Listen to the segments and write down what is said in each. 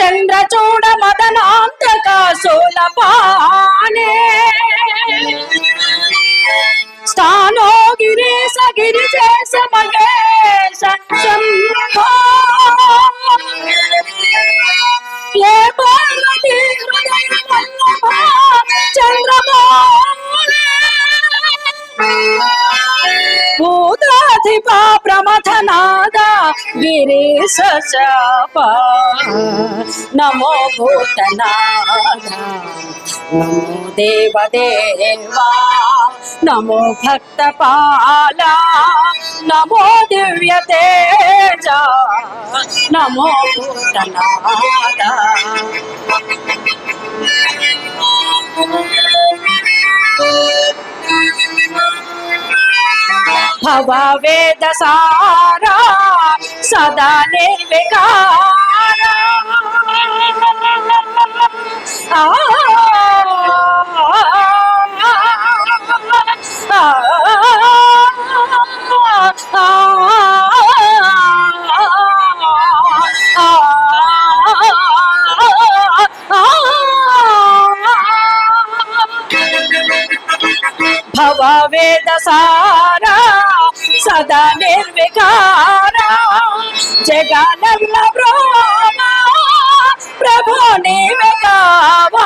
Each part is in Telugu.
చంద్రచూడ మదనాంతక సోలపానే. స్థానో గిరీశ గిరి చేస శంభో ఏ పార్వతీ హృదయ ప్రమథనాద గిరీశ శాప నమో భూతనాద నమో దేవదేవా. నమో భక్తపాల. నమో దివ్య తేజ నమో భూతనాద భవ వేద సారా. సదా నిర్వికార ఆ, ఆ, ఆ, భవ వేద సారా సదా ప్రభు నీవే కావా.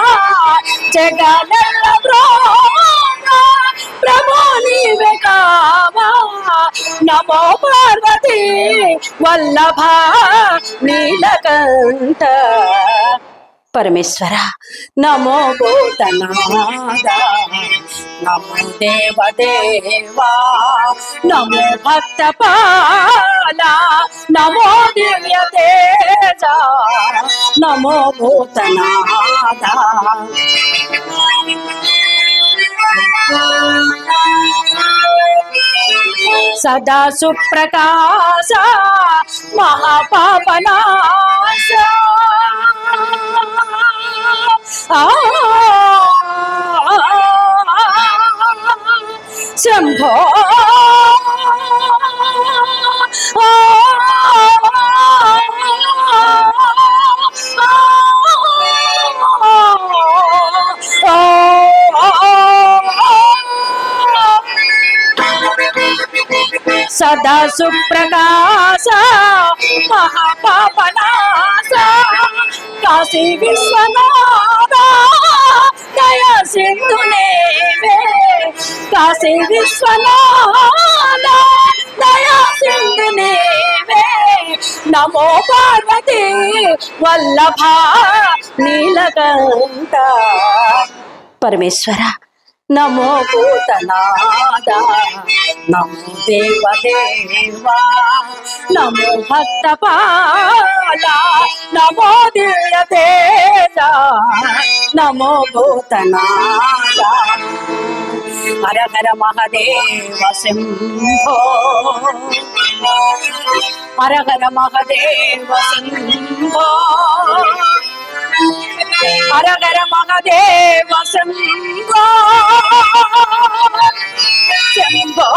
జగనల్ల బ్రోమ ప్రభు నీవే కావా. నమో పార్వతీ వల్లభ నీలకంఠ. పరమేశ్వర నమో భూతనాద నమో దేవదేవా నమో భక్తపాల నమో దివ్య తేజ నమో భూతనాద సదా సుప్రకాశ మహాపాపనాశ ఆ, శంభో సదా సుప్రకాశ మహాపాపనాశ. కాశీ విశ్వనాథ దయ సింధు నేవే. కాశీ విశ్వనాథ దయ సింధు నేవే. నమో పార్వతి వల్లభ నీలకంఠ. పరమేశ్వర. నమో భూతనాద నమో దేవదేవా నమో భక్తపాల నమో దివ్య నమో భూతనాద హర హర మహదేవ శంభో హర హర మహదేవ శంభో హర హర మహ శంభో శంభో